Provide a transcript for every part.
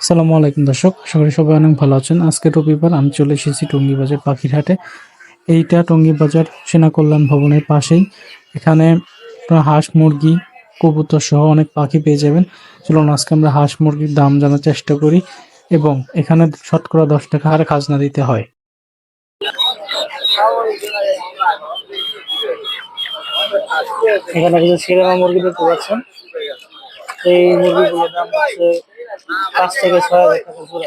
আসসালামু আলাইকুম দর্শক করি সবাই অনেক ভালো আছেন। আজকে রবিবার, আমি চলে এসেছি টঙ্গী বাজার পাখির হাটে এইটা টঙ্গী বাজার সেনা কল্যাণ ভবনের পাশেই। এখানে হাঁস, মুরগি, কবুতর সহ অনেক পাখি পেয়ে যাবেন। চলুন, আজকে আমরা হাঁস, মুরগির দাম জানার চেষ্টা করি এবং এখানে শতকরা দশ টাকা হারে খাজনা দিতে হয়। এখানে সিনেমা মুরগি দেখতে পাচ্ছেন। এই মুরগিগুলোর দাম হচ্ছে পাঁচ থেকে ছয় হাজার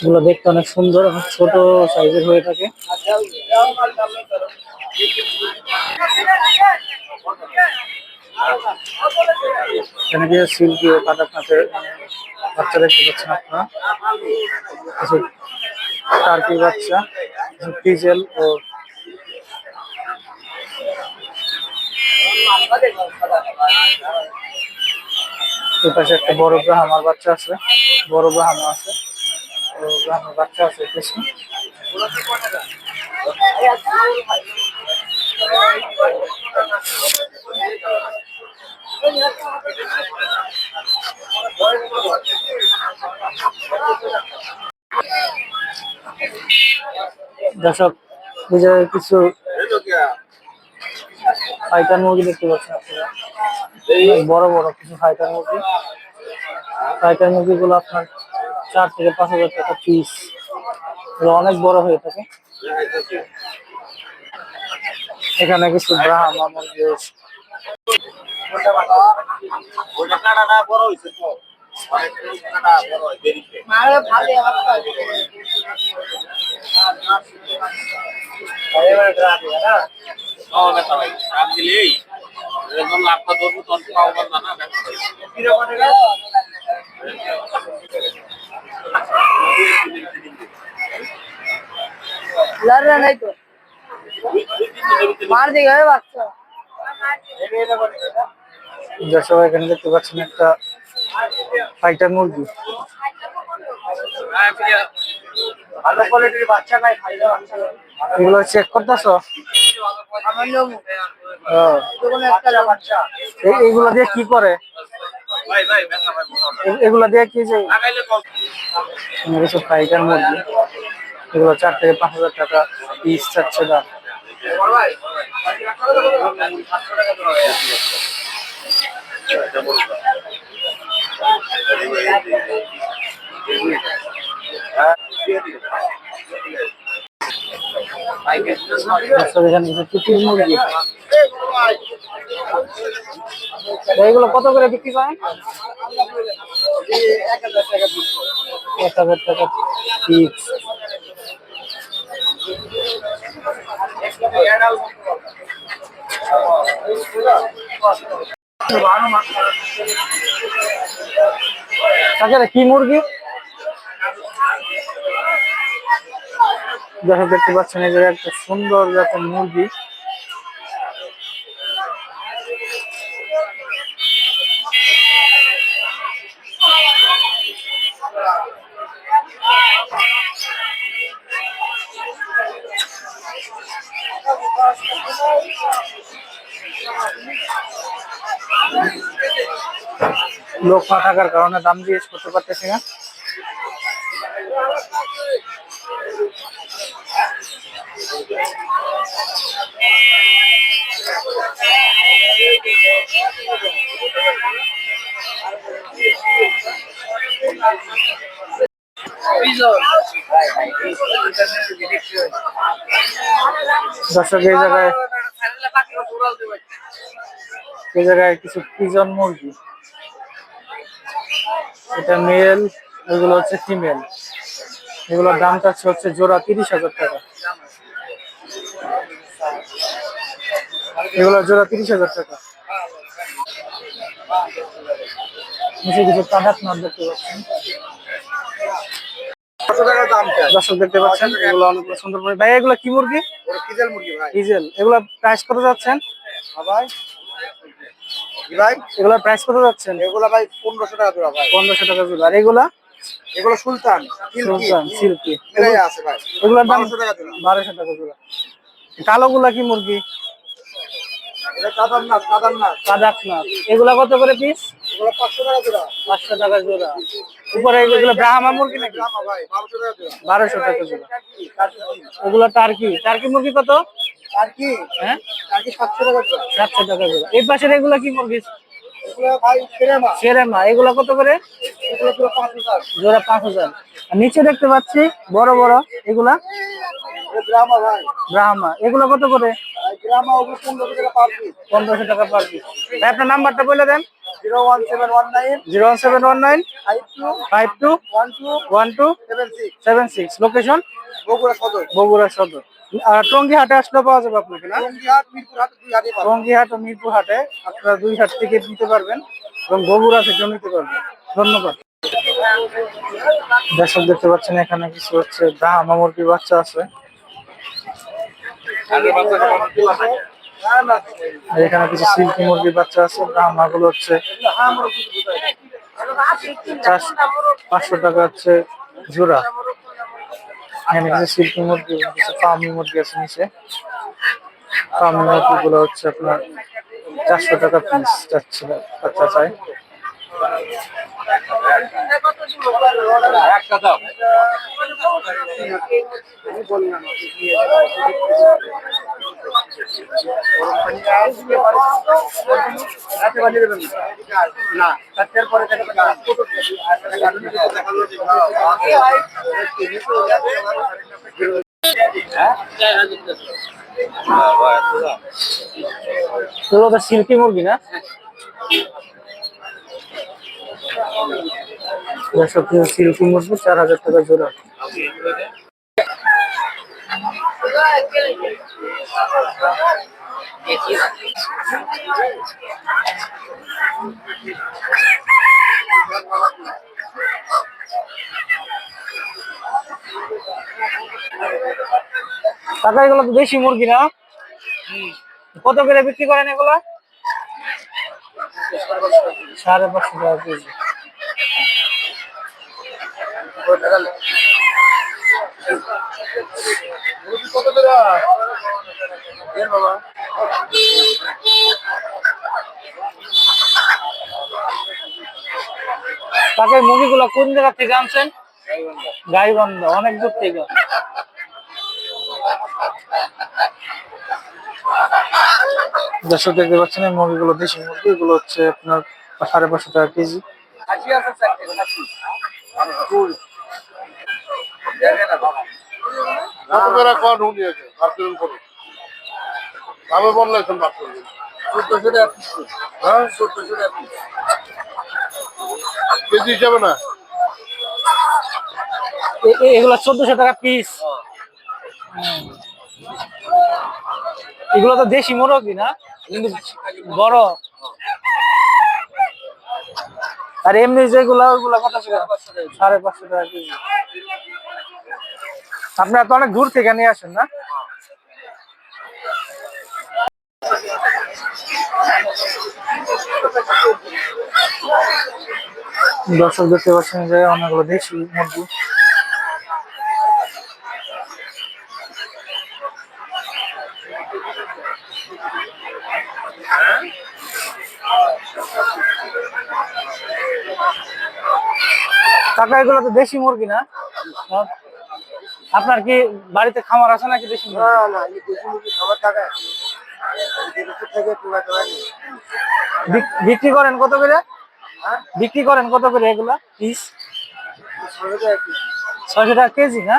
এগুলো দেখতে অনেক সুন্দর ছোট সাইজের হয়ে থাকে। সিল্কি ও কাটাকনাথের বাচ্চা দেখতে পাচ্ছেন আপনারা। কিছু টার্কি বাচ্চা, কিছু পিজেল ও পাশে একটা বড় ব্রাহ্মার বাচ্চা আছে, বড় ব্রাহ্মা আছে ব্রাহ্মার বাচ্চা আছে কিছু দর্শক জায়গায় কিছু ফাইটার মুরগি দেখতে পাচ্ছেন আপনারা? বড় বড় কিছু ফাইটার মুরগি। ফাইটার মুরগিগুলো আপনার চার থেকে পাঁচ হাজার টাকা পিস অনেক বড় হয়ে থাকে। এখানে কিছু ব্রাহ্মা মুরগি রয়েছে। ব্যথা ভাই কাজ তখন পাওয়া পারবা না तो মার দিকে বাচ্চা। যা সবাই এখানে দেখতে পাচ্ছেন একটা ফাইটার মুরগি। ভালো কোয়ালিটির বাচ্চা নাই এগুলো চেক করতেছ এইগুলো দিয়ে কি করে? ভাই ভাই বেটা ভাই এ- এগুলো দিয়ে কি যে ফাইটার মুরগি। এগুলো চার থেকে পাঁচ হাজার টাকা পিস চাচ্ছে দাম। ভাই দর্শক এখানে কিছু কুকুর মুরগি এইগুলো কত করে বিক্রি করেন? এক হাজার টাকা কাকারা কি মুরগি? দেখা দেখতে পাচ্ছেন, এই জায়গায় একটা সুন্দর জাতের মুরগি। লোক না থাকার কারণে দাম জিজ্ঞেস করতে পারতেছি না। দর্শক, এই জায়গায় এই জায়গায় কিছু পিজন মুরগি। এটা মেল, এগুলো হচ্ছে ফিমেল। এগুলোর দাম চাচ্ছে হচ্ছে জোড়া তিরিশ হাজার টাকা। এগুলো জোড়া তিরিশ হাজার টাকা। নিচে কিছু কাঁদাক নাম দেখতে পাচ্ছেন টাকা দাম দর্শক দেখতে পাচ্ছেন এগুলো অনেক সুন্দর করে ভাই এগুলো কি মুরগি? কিজেল মুরগি ভাই? ডিজেল এগুলো প্রাইস কত যাচ্ছেন? হ্যাঁ ভাই। কি ভাই? এগুলোর প্রাইস কত যাচ্ছেন? এগুলা ভাই পনেরোশো টাকা জোড়া ভাই। পনেরোশো টাকা জোড়া। আর এগুলা? এগুলো সুলতান সিল্কি। সুলতান সিল্কি। আছে ভাই। এগুলোর দাম বারোশো টাকা জোড়া। বারোশো টাকা জোড়া। কালো গুলা কি মুরগি? কাদাকনাথ এগুলা কত করে পিস এগুলো পাঁচশো টাকা জোড়া। পাঁচশো টাকা জোড়া। উপরে এগুলো ব্রাহ্মা মুরগি নাকি? বারোশো টাকা জোড়া এগুলো টার্কি। টার্কি মুরগি কত? টার্কি। হ্যাঁ? সাতশো টাকা জোড়া সাতশো টাকা জোড়া এই পাশের এগুলো কি মুরগি? সেরেমা। এগুলো কত করে? জোড়া পাঁচ হাজার। আর নিচে দেখতে পাচ্ছি বড় বড় এগুলা। গ্রামা এগুলো কত করে? পনেরোশো টাকা পার পিস ভাই আপনার নাম্বারটা বলে দেন। Zero one seven one nine zero one seven one nine five two five two one two one two seven six. Seven six. Location? Bogura Sadar. Bogura Sadar. আর টঙ্গি হাটে আসলে পাওয়া যাবে আপনাকে না? টঙ্গি হাট ও মিরপুর হাটে আপনারা দুই হাট থেকে নিতে পারবেন এবং বগুড়া থেকেও নিতে পারবেন। ধন্যবাদ। দর্শক দেখতে পাচ্ছেন এখানে কিছু হচ্ছে ব্রাহ্মা মুরগির বাচ্চা আছে। এখানে কিছু সিল্কি মুরগির বাচ্চা আছে ব্রাহ্মা গুলো হচ্ছে পাঁচশো টাকা হচ্ছে জোড়া। এখানে কিছু সিল্কি মুরগি ফার্মি মুরগি আছে নিচে। ফার্মি মুরগি গুলো হচ্ছে আপনার চারশো টাকা পিস চাচ্ছিল বাচ্চা চাই। একটা দাও না চারটের পরে সিল্কি মুরগি না? সিল্কি মুরগি চার হাজার টাকা জোড়া। কাকা এগুলো তো দেশি মুরগি না? কত করে বিক্রি করেন এগুলা? সাড়ে পাঁচশো টাকা কেজি। কত এর বাবা। এই মুরগিগুলো কোন জায়গা থেকে আনছেন? গাইবান্ধা অনেক দূর থেকে। দর্শক দেখতে পাচ্ছেন এই মুরগিগুলো দেশি মুরগি এগুলো হচ্ছে আপনার সাড়ে পাঁচশো টাকা কেজি। আছে? চারটে আশি ফুল করে কন উনিয়েছে বার্ষিক করে আমি বার্ষিক চোদ্দশো হ্যাঁ চোদ্দশো না। এগুলো চোদ্দশো টাকা পিস এগুলো তো দেশি মুরগি না, কিন্তু বড়। আর এমনি যেগুলো, ওগুলো কত সাড়ে পাঁচশো টাকা কেজি। আপনারা তো অনেক দূর থেকে নিয়ে আসেন না? দর্শক দেখতে পাচ্ছেন যে অনেকগুলো দেশি মুরগি কাকা এগুলো তো দেশি মুরগি না? হ্যাঁ। আপনার কি বাড়িতে খামার আছে নাকি দেশি মুরগি? না না দেশি মুরগি বিদেশের থেকে বিক্রি করেন কত করে? বিক্রি করেন কত করে এগুলা? পিস? ছয়শো টাকা কেজি না?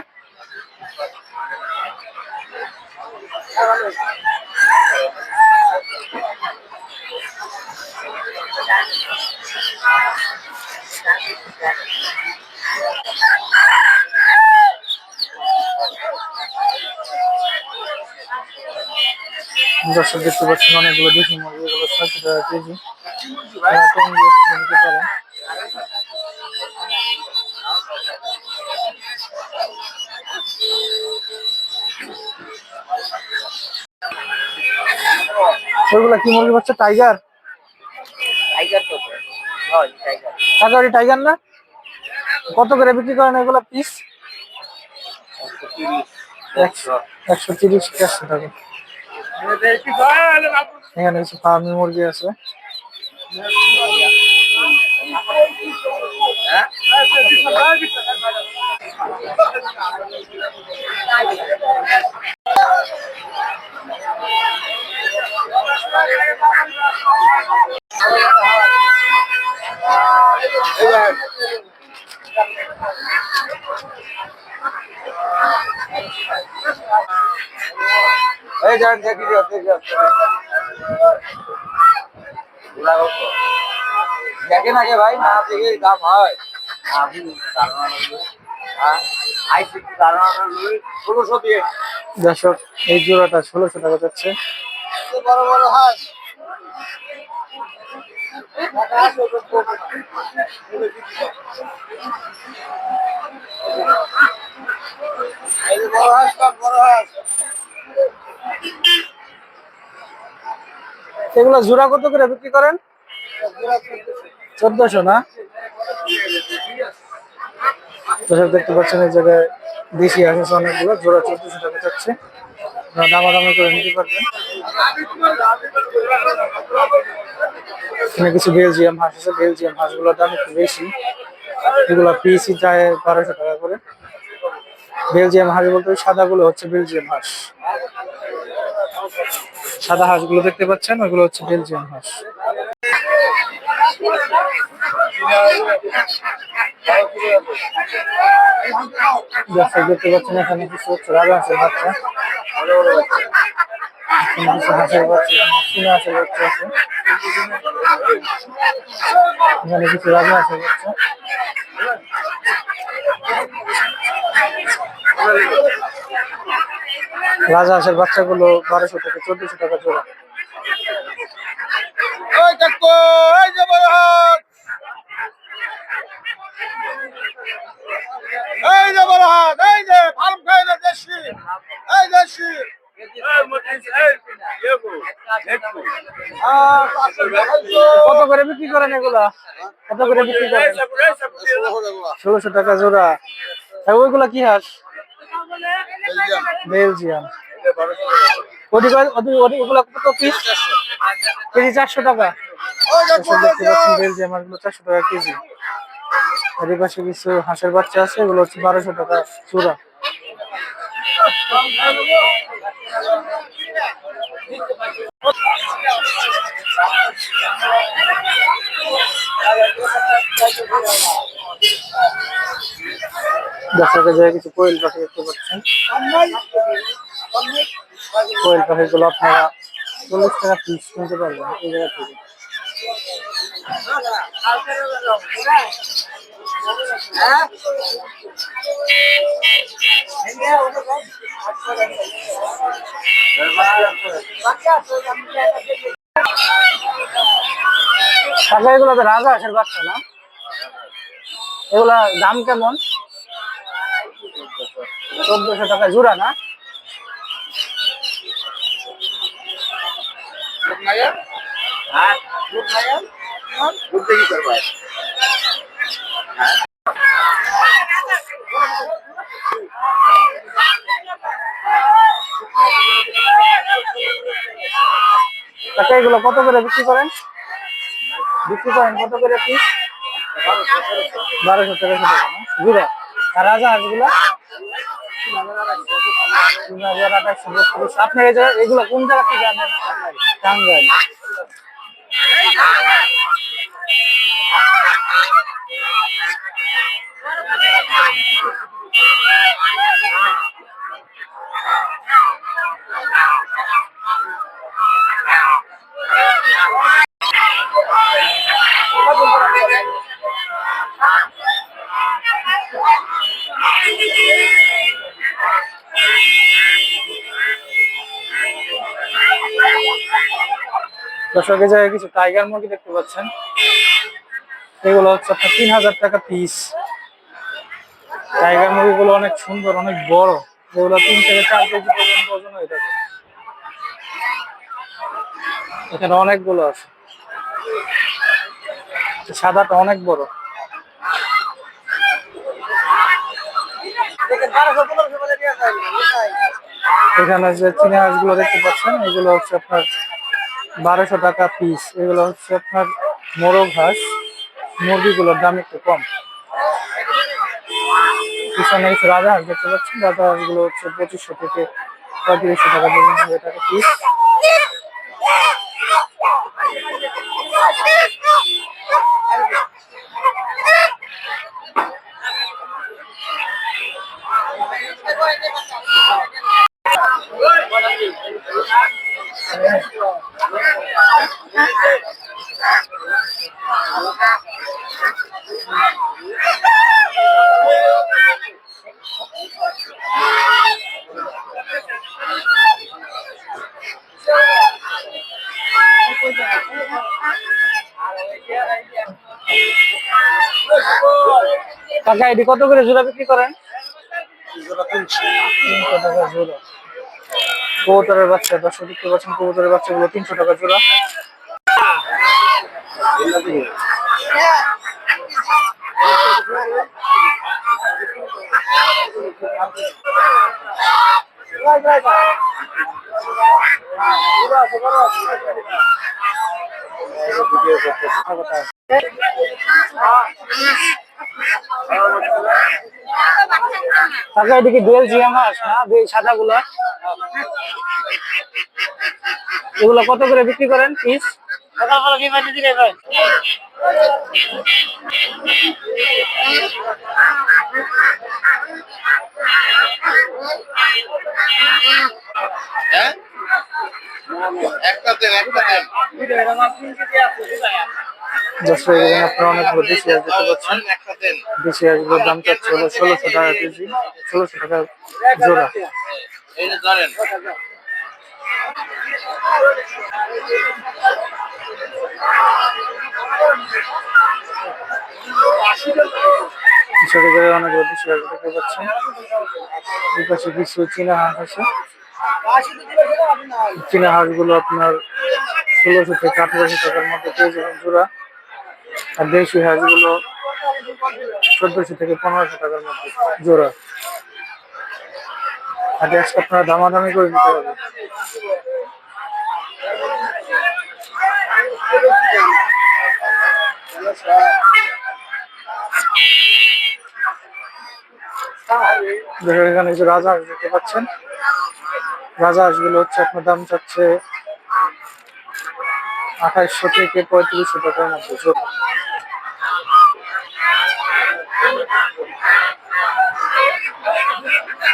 দর্শক দেখতে পাচ্ছেন অনেকগুলো দেশি মুরগি এগুলো ছয়শো টাকা কেজি নিতে পারেন। ওইগুলা কি মুরগি বাচ্চা টাইগার টাইগার টাইগার টাইগার না? কত করে বিক্রি করেন এগুলা পিস একশো একশো তিরিশ চারশো টাকা এখানে কিছু ফার্মি মুরগি আছে। এই যান দেখি দেখি। যাও দেখেন আগে ভাই না দেখে দাম হয়। হ্যাঁ? দর্শক এই জোড়াটা ষোলোশো টাকা যাচ্ছে। বড় বড় হাঁস। এগুলো জোড়া কত করে বিক্রি করেন? চোদ্দশো না? দেখতে পাচ্ছেন এই জায়গায় দেশি আসে অনেকগুলো, জোড়া চোদ্দশো টাকা যাচ্ছে আপনারা দামাদামি করে নিতে পারবেন। এখানে কিছু বেলজিয়াম হাঁস আছে। বেলজিয়াম হাঁসগুলোর দাম একটু বেশি। এগুলো পিসি চায় বারোশো টাকা করে। বেলজিয়াম হাঁস বলতে সাদাগুলো হচ্ছে বেলজিয়াম হাঁস। সাদা হাঁসগুলো দেখতে পাচ্ছেন ওগুলো হচ্ছে বেলজিয়াম হাঁস। দেখতে পাচ্ছেন এখানে কিছু হচ্ছে রাজা হাঁসের বাচ্চা। এখানে কিছু রাজা হাঁসের বাচ্চা রাজা হাঁসের বারোশো থেকে চোদ্দশো টাকা জোড়া এই যে বড় হাত এই যে ফার্ম খাই না দেশি, এই দেশি। বিক্রি করেন এগুলা? কত করে বিক্রি ষোলোশো টাকা জোড়া। ওইগুলা কি হাঁস? বেলজিয়াম। কেজি চারশো টাকা। বেলজিয়াম চারশো টাকা কেজি। পাশে কিছু হাঁসের বাচ্চা আছে, এগুলো হচ্ছে বারোশো টাকা চূড়া দর্শকের জায়গায় কিছু কোয়েল পাখি দেখতে পাচ্ছেন। কোয়েল পাখিগুলো আপনারা চল্লিশ টাকা পিস কিনতে পারবেন এই জায়গা থেকে। এগুলো তো রাজা হাঁসের বাচ্চা না? এগুলা দাম কেমন? চোদ্দশো টাকা জোড়া না? হ্যাঁ? টাকা এগুলো কত করে বিক্রি করেন? বিক্রি করেন কত করে পিস? বারোশো তেরোশো টাকা, না? আর রাজা হাঁসগুলা? তিন আপনার এগুলো কোন জায়গা থেকে আনেন? দর্শকের জায়গায় কিছু টাইগার মুরগি দেখতে পাচ্ছেন। এগুলো হচ্ছে আপনার তিন হাজার টাকা পিস টাইগার মুরগিগুলো অনেক সুন্দর, অনেক বড়। এগুলো তিন থেকে চার কেজি পর্যন্ত ওজন হয়ে থাকে। এখানে অনেকগুলো আছে। সাদাটা অনেক বড়? এখানে যে চীনা হাঁসগুলো দেখতে পাচ্ছেন, এগুলো হচ্ছে আপনার বারোশো টাকা পিস এগুলো হচ্ছে আপনার মোরগ হাঁস। মুরগিগুলোর দাম একটু কম। পিছনে কিছু রাজা হাঁস দেখতে পাচ্ছেন রাজা হাঁসগুলো হচ্ছে পঁচিশশো থেকে পঁয়ত্রিশশো টাকা পর্যন্ত হয়ে থাকে পিস কাকা এটি কত করে জোড়া বিক্রি করেন? তিনশো টাকা জোড়া। কবুতরের বাচ্চা দর্শক দেখতে পাচ্ছেন কবুতরের বাচ্চাগুলো তিনশো টাকা জোড়া। কাকা এদিকে ডুয়েল জিয়া মাছ না দুই সাদা গুলা এগুলো কত করে বিক্রি করেন, পিস? দর্শক এখানে আপনারা অনেকগুলো দেশি হাঁস দেখতে পাচ্ছেন। দেশি হাঁসগুলোর দাম চাচ্ছে হলো ষোলোশো টাকা কেজি, ষোলোশো টাকা জোড়া। ধরেন। কৃষকের জায়গায় অনেকগুলো দেশি হাঁস দেখতে পাচ্ছেন এই পাশে কিছু চীনা হাঁস আছে। চীনা হাঁসগুলো আপনার ষোলোশো থেকে আঠারোশো টাকার মধ্যে পেয়ে যাবেন জোড়া। আর দেশি হাঁসগুলো চোদ্দশো থেকে পনেরোশো টাকার মধ্যে জোড়া। আর আপনারা দামাদামি করে নিতে হবে। দেখেন, এখানে যে রাজা দেখতে পাচ্ছেন। রাজা হাঁসগুলো হচ্ছে আপনার দাম চাচ্ছে আঠাইশশো থেকে পঁয়ত্রিশশো টাকার মধ্যে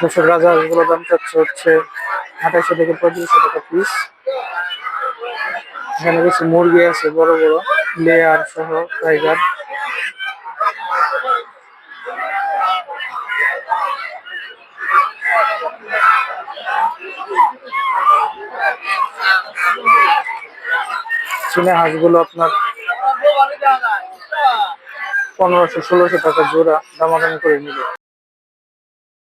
দেশের রাজা হাঁসগুলোর দাম চাচ্ছে হচ্ছে আঠাইশশো থেকে পঁয়ত্রিশশো টাকা পিস এখানে কিছু মুরগি আছে, বড় বড়, লেয়ার সহ টাইগার চীনা হাঁসগুলো আপনার পনেরোশো, ষোলোশো টাকা জোড়া দামাদামি করে নিবে।